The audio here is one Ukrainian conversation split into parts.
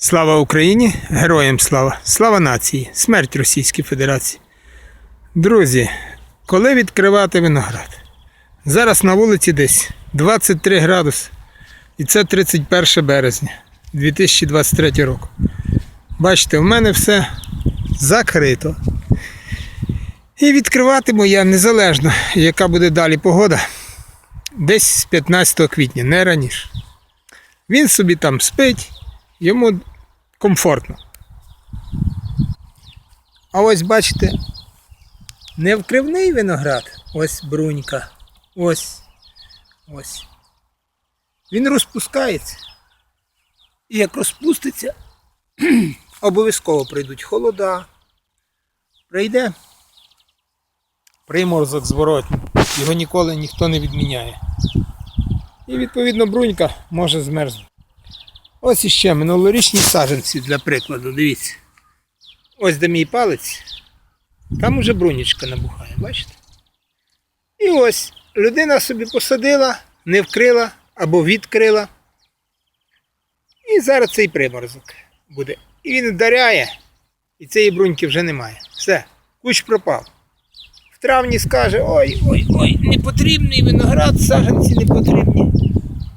Слава Україні! Героям слава! Слава нації! Смерть Російській Федерації! Друзі, коли відкривати виноград? Зараз на вулиці десь 23 градуси. І це 31 березня 2023 року. Бачите, в мене все закрито. І відкриватиму я незалежно, яка буде далі погода, десь з 15 квітня, не раніше. Він собі там спить, йому комфортно. А ось бачите, не вкривний виноград, ось брунька, ось, ось. Він розпускається. І як розпуститься, обов'язково прийдуть холода. Прийде приморозок зворотній. Його ніколи ніхто не відміняє. І відповідно брунька може змерзнути. Ось іще минулорічні саджанці для прикладу, дивіться. Ось де мій палець, там уже брунічка набухає, бачите? І ось людина собі посадила, не вкрила або відкрила. І зараз цей приморозок буде. І він вдаряє, і цієї бруньки вже немає. Все, кущ пропав. В травні скаже, ой, ой, ой, не потрібний виноград, саджанці не потрібні.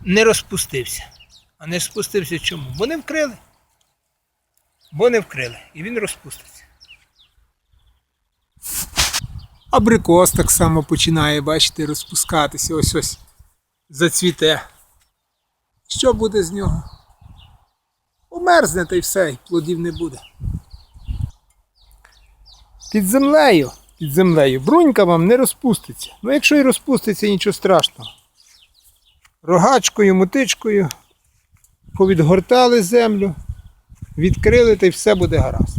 Не розпустився. А не спустився чому? Бо не вкрили. Бо не вкрили. І він розпуститься. Абрикос так само починає, бачите, розпускатися. Ось ось зацвіте. Що буде з нього? Умерзне та й все, і плодів не буде. Під землею, під землею, брунька вам не розпуститься. Ну якщо і розпуститься, нічого страшного. Рогачкою, мотичкою повідгортали землю, відкрили та й все буде гаразд.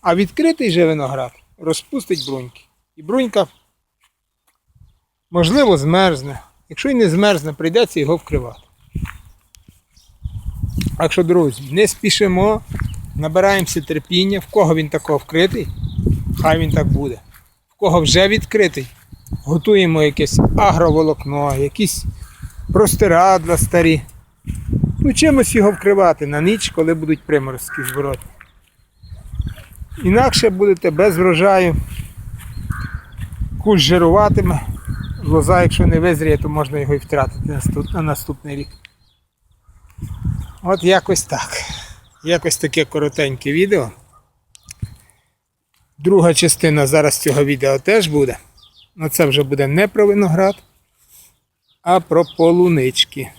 А відкритий же виноград розпустить бруньки. І брунька, можливо, змерзне. Якщо й не змерзне, прийдеться його вкривати. Так що, друзі, не спішимо, набираємося терпіння, в кого він такого вкритий, хай він так буде. В кого вже відкритий, готуємо якесь агроволокно, якісь простирадла старі. Ну, чимось його вкривати на ніч, коли будуть приморозки зворотні. Інакше будете без врожаю. Кущ жируватиме. Лоза, якщо не визріє, то можна його і втратити на наступний рік. От якось так. Якось таке коротеньке відео. Друга частина зараз цього відео теж буде. Ну це вже буде не про виноград, а про полунички.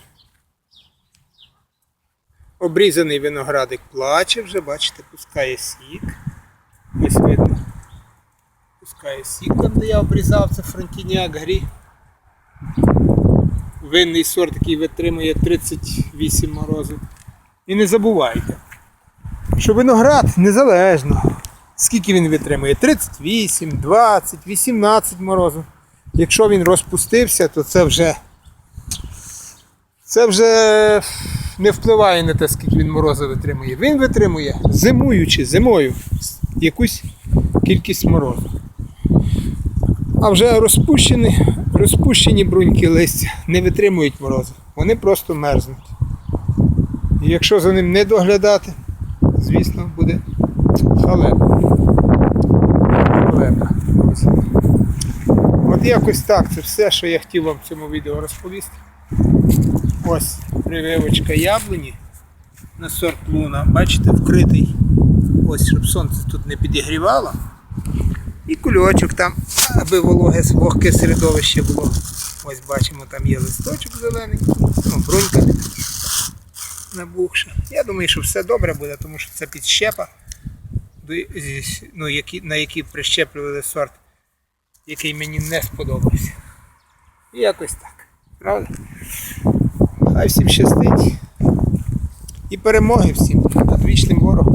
Обрізаний виноградик плаче вже, бачите, пускає сік. Ось видно. Пускає сік, там де я обрізав, це фронтіняк грі. Винний сорт, який витримує 38 морозів. І не забувайте, що виноград незалежно. Скільки він витримує? 38, 20, 18 морозів. Якщо він розпустився, то це вже це вже не впливає на те, скільки він морозу витримує. Він витримує, зимуючи, зимою якусь кількість морозу. А вже розпущені, розпущені бруньки листя не витримують морозу. Вони просто мерзнуть. І якщо за ним не доглядати, звісно, буде халепа. Халепа. От якось так. Це все, що я хотів вам в цьому відео розповісти. Ось прививочка яблуні на сорт луна. Бачите, вкритий. Ось, щоб сонце тут не підігрівало. І кульочок там, аби вологе вогке середовище було. Ось бачимо, там є листочок зелений, ну, брунька набухша. Я думаю, що все добре буде, тому що це підщепа, ну, які, на які прищеплювали сорт, який мені не сподобався. І якось так. Правда? Хай всім щастить. І перемоги всім над вічним ворогом.